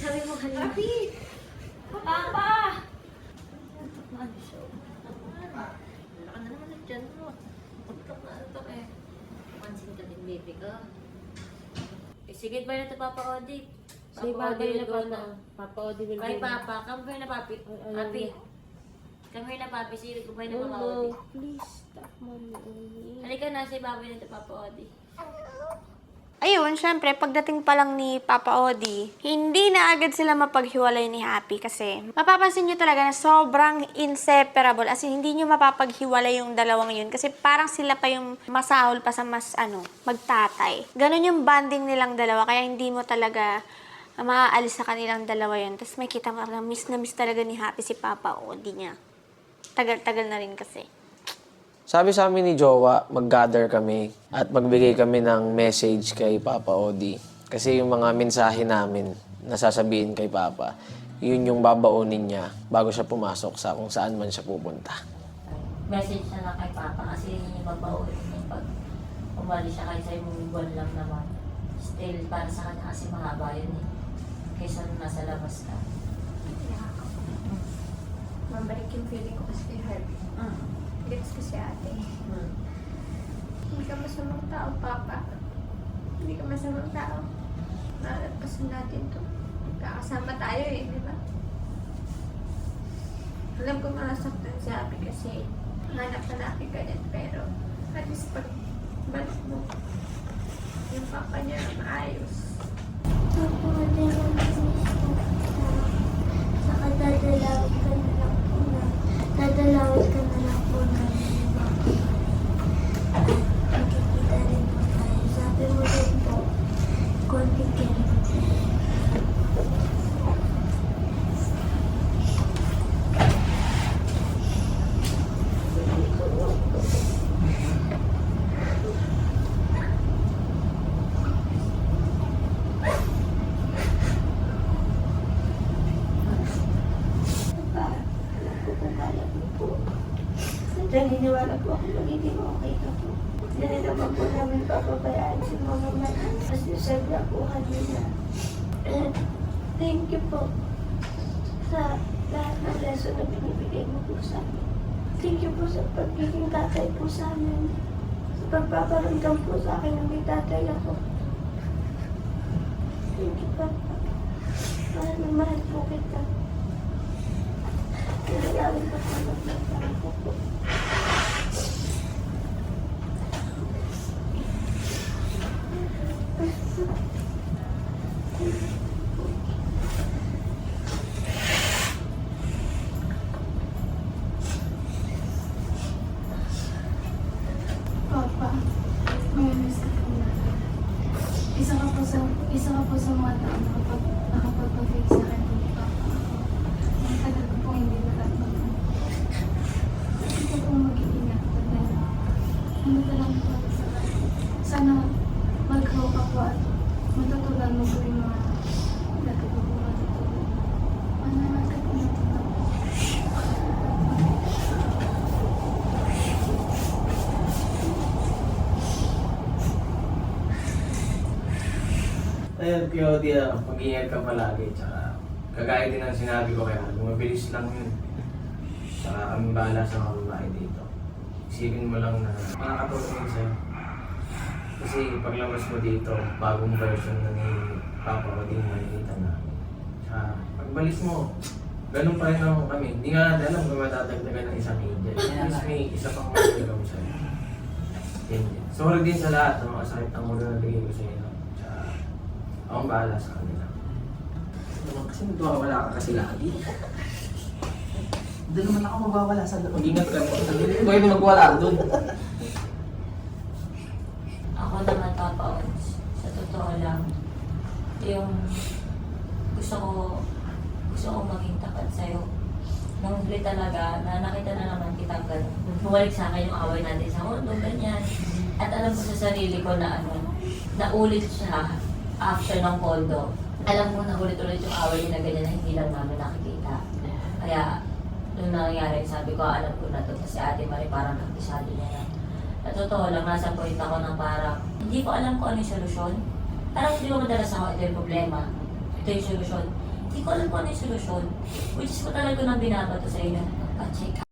sabi mo kanina. Happy! Papa! Ano siya? Wala ka na naman ng tiyan mo. Puntok na ito eh. Pansin ka din, baby ka. Eh, sige ba na ito, Papa Odi? Say Papa Odi na will go papa. na. Papa Odi will Kay go na. Papa, come here na, Papi. Papi. Come here na, Papi. Sige, kumain na, No, Papa. Odi. Please, stop, mommy. Halika na, say babay na ito, Papa Odi. Ayun, syempre, pagdating pa lang ni Papa Odi, hindi na agad sila mapaghiwalay ni Happy kasi mapapansin nyo talaga na sobrang inseparable. As in, hindi nyo mapapaghiwalay yung dalawang yun kasi parang sila pa yung masahol pa sa mas, ano, magtatay. Ganon yung bonding nilang dalawa kaya hindi mo talaga maaalis sa kanilang dalawa yun. Tapos may kita mo miss na miss talaga ni Happy si Papa Odi niya. Tagal-tagal na rin kasi. Sabi sa amin ni Jowa, mag-gather kami at magbigay kami ng message kay Papa Odi. Kasi yung mga mensahe namin na sasabihin kay Papa, yun yung babaunin niya bago siya pumasok sa kung saan man siya pupunta. Message na lang kay Papa kasi yun yung magbaunin niya pag umalis siya kahit sa yung buwan lang naman. Still, para sa kanya kasi mahaba yun eh. Kaysa nung nasa labas ka. Mabalik yung feeling ko kasi kay Harvey. Mm. Gets ko si ate. Hindi ka masamang tao, Papa. Hindi ka masamang tao. Nalagpasan natin to. Kakasama tayo eh, di ba? Alam ko masaktan si Abby kasi hanap na natin ganyan pero at least pag balik mo yung papa niya maayos. Naniniwala po ako magiging okay ka po. Hindi naman po namin papabayaan si Mama Man. Said na po kanina. Thank you po sa lahat ng lesson na binibigay mo po sa amin. Thank you po sa pagiging tatay po sa amin. Sa pagpaparamdam po sa akin na may tatay ako. Thank you, Papa. Mahal na mahal po kita. Kailangan ko po magmamahal ko po. Isa ka po sa, isa ka po sa mga tao na kapag nakapagpag-fake sa akin Ayun, Pio, di mag-ingat ka palagi. Tsaka, kagaya din ang sinabi ko kaya, mabilis lang yun. Tsaka kami bahala sa mga babae dito. Isipin mo lang na makakatulong yun sa'yo. Kasi paglabas mo dito, bagong version na ni Papa ko din makikita na. Tsaka, pagbalik mo, ganun pa rin naman kami. Hindi nga natin alam kung matadagdagan ng isang angel. At least may isa pang magagawa sa'yo. Din. Sorry din sa lahat ng mga sakit ng ulo na bigay ko sa Tsaka, akong bahala sa kanila. naman kasi magwawala ka kasi lagi. Hindi naman ako magwawala sa loob. Mag-ingat ka. Hindi ko kayo magwala doon. Ako naman, Papa Ons, sa totoo lang, yung gusto ko, gusto ko maging tapat sa'yo. Nung huli talaga, na nakita na naman kita ganun. Bumalik sa akin yung away natin sa mundo, ganyan. At alam ko sa sarili ko na ano, naulit siya after ng pondo. Alam ko na ulit-ulit yung away na ganyan na hindi lang namin nakikita. Kaya, nung nangyari, sabi ko, alam ko na to. Kasi ate Marie parang kakisado niya na. Sa totoo lang, nasa point ako ng parang, hindi ko alam kung ano yung solusyon. Parang hindi ko madalas ako, ito yung problema. Ito yung solusyon. Hindi ko alam kung ano yung solusyon. Which is ko nang binabato sa inyo. Pa-check